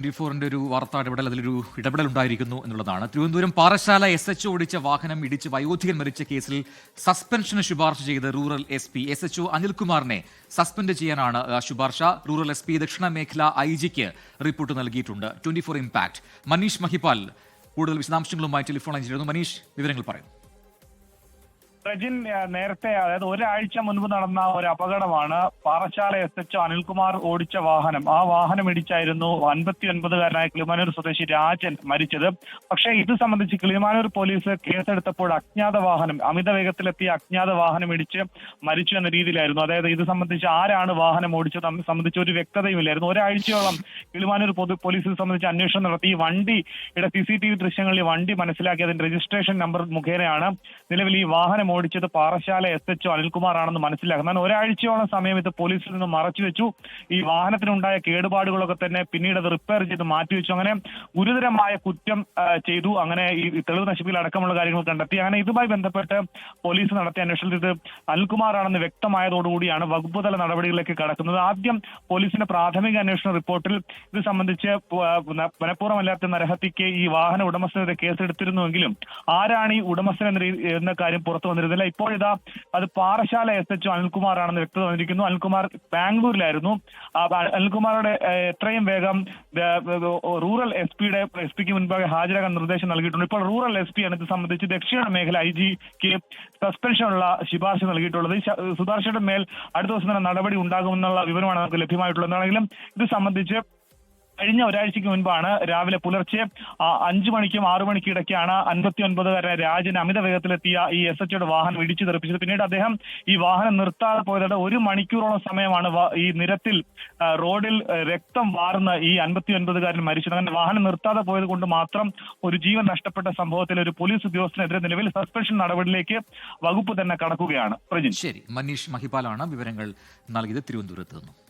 Twenty ഫോറിന്റെ ഒരു വാർത്താ ഇടപെടൽ അതിലൊരു ഇടപെടൽ ഉണ്ടായിരിക്കുന്നു എന്നുള്ളതാണ്. തിരുവനന്തപുരം പാറശാല എസ് എച്ച് ഓടിച്ച വാഹനം ഇടിച്ച് വയോധികൻ മരിച്ച കേസിൽ സസ്പെൻഷന് ശുപാർശ ചെയ്ത് rural S P S H അനിൽകുമാറിനെ suspend ചെയ്യാനാണ് ശുപാർശ. റൂറൽ എസ് പി ദക്ഷിണ മേഖല ഐ ജിക്ക് റിപ്പോർട്ട് നൽകിയിട്ടുണ്ട്. Twenty four impact Manish Mahipal കൂടുതൽ വിശദാംശങ്ങളുമായി ടെലിഫോൺ ചെയ്തിരുന്നു മനീഷ് വിവരങ്ങൾ പറയുന്നു റജിൻ നേരത്തെ അതായത് ഒരാഴ്ച മുൻപ് നടന്ന ഒരു അപകടമാണ് പാറശാല എസ് എച്ച് അനിൽകുമാർ ഓടിച്ച വാഹനം. ആ വാഹനം ഇടിച്ചായിരുന്നു അൻപത്തി ഒൻപതുകാരനായ കിളിമാനൂർ സ്വദേശി രാജൻ മരിച്ചത്. പക്ഷേ ഇത് സംബന്ധിച്ച് കിളിമാനൂർ പോലീസ് കേസെടുത്തപ്പോൾ അജ്ഞാത വാഹനം അമിത വേഗത്തിലെത്തിയ അജ്ഞാത വാഹനം ഇടിച്ച് മരിച്ചു എന്ന രീതിയിലായിരുന്നു. അതായത് ഇത് സംബന്ധിച്ച് ആരാണ് വാഹനം ഓടിച്ചത് സംബന്ധിച്ച് ഒരു വ്യക്തതയുമില്ലായിരുന്നു. ഒരാഴ്ചയോളം കിളിമാനൂർ പൊതു പോലീസ് സംബന്ധിച്ച് അന്വേഷണം നടത്തി. ഈ വണ്ടിയുടെ സി സി ടി വി ദൃശ്യങ്ങളിൽ വണ്ടി മനസ്സിലാക്കി അതിന്റെ രജിസ്ട്രേഷൻ നമ്പർ മുഖേനയാണ് നിലവിൽ ഈ വാഹനം ഓടിച്ചത് പാറശാല എസ് എച്ച് അനിൽകുമാർ ആണെന്ന് മനസ്സിലാക്കുന്നത് എന്നാൽ ഒരാഴ്ചയോളം സമയം ഇത് പോലീസിൽ നിന്ന് മറച്ചു വെച്ചു. ഈ വാഹനത്തിനുണ്ടായ കേടുപാടുകളൊക്കെ തന്നെ പിന്നീട് അത് റിപ്പയർ ചെയ്ത് മാറ്റിവെച്ചു അങ്ങനെ ഗുരുതരമായ കുറ്റം ചെയ്തു. അങ്ങനെ ഈ തെളിവ് നശിപ്പിക്കൽ അടക്കമുള്ള കാര്യങ്ങൾ കണ്ടെത്തി. അങ്ങനെ ഇതുമായി ബന്ധപ്പെട്ട് പോലീസ് നടത്തിയ അന്വേഷണത്തിൽ ഇത് അനിൽകുമാർ ആണെന്ന് വ്യക്തമായതോടുകൂടിയാണ് വകുപ്പ് തല നടപടികളിലേക്ക് കടക്കുന്നത്. ആദ്യം പോലീസിന്റെ പ്രാഥമിക അന്വേഷണ റിപ്പോർട്ടിൽ ഇത് സംബന്ധിച്ച് മനഃപൂർവമല്ലാത്ത നരഹത്യക്ക് ഈ വാഹന ഉടമസ്ഥനെതിരെ കേസെടുത്തിരുന്നുവെങ്കിലും ആരാണ് ഈ ഉടമസ്ഥൻ എന്ന കാര്യം പുറത്തു വന്നിരുന്നില്ല. ഇപ്പോൾ ഇതാ അത് പാറശാല എസ് എച്ച് അനിൽകുമാർ ആണെന്ന് വ്യക്തത വന്നിരിക്കുന്നു. അനിൽകുമാർ ബാംഗ്ലൂരിലായിരുന്നു. അനിൽകുമാറുടെ എത്രയും വേഗം റൂറൽ എസ് പിയുടെ എസ് പിക്ക് മുൻപാകെ ഹാജരാകാൻ നിർദ്ദേശം നൽകിയിട്ടുണ്ട്. ഇപ്പോൾ റൂറൽ എസ് പി ആണ് ഇത് സംബന്ധിച്ച് ദക്ഷിണ മേഖല ഐ ജിക്ക് സസ്പെൻഷനുള്ള ശുപാർശ നൽകിയിട്ടുള്ളത്. ഈ മേൽ അടുത്ത ദിവസം തന്നെ നടപടി ഉണ്ടാകുമെന്നുള്ള വിവരമാണ് നമുക്ക് ലഭ്യമായിട്ടുള്ളത്. എന്താണെങ്കിലും ഇത് സംബന്ധിച്ച് കഴിഞ്ഞ ഒരാഴ്ചയ്ക്ക് മുൻപാണ് രാവിലെ പുലർച്ചെ അഞ്ചു മണിക്കും ആറു മണിക്കും ഇടയ്ക്കാണ് അൻപത്തി ഒൻപതുകാരൻ രാജൻ അമിത വേഗത്തിലെത്തിയ ഈ എസ് എച്ചയുടെ വാഹനം ഇടിച്ചു തെറിപ്പിച്ചത്. പിന്നീട് അദ്ദേഹം ഈ വാഹനം നിർത്താതെ പോയതോടെ ഒരു മണിക്കൂറോളം സമയമാണ് ഈ നിരത്തിൽ റോഡിൽ രക്തം വാർന്ന് ഈ അൻപത്തി ഒൻപതുകാരൻ മരിച്ചത്. അങ്ങനെ വാഹനം നിർത്താതെ പോയത് കൊണ്ട് മാത്രം ഒരു ജീവൻ നഷ്ടപ്പെട്ട സംഭവത്തിൽ ഒരു പോലീസ് ഉദ്യോഗസ്ഥനെതിരെ നിലവിൽ സസ്പെൻഷൻ നടപടിയിലേക്ക് വകുപ്പ് തന്നെ കടക്കുകയാണ്. പ്രജിൻ. ശരി. മനീഷ് മഹിപാലാണ് വിവരങ്ങൾ നൽകിയത്. തിരുവനന്തപുരത്ത് നിന്നും.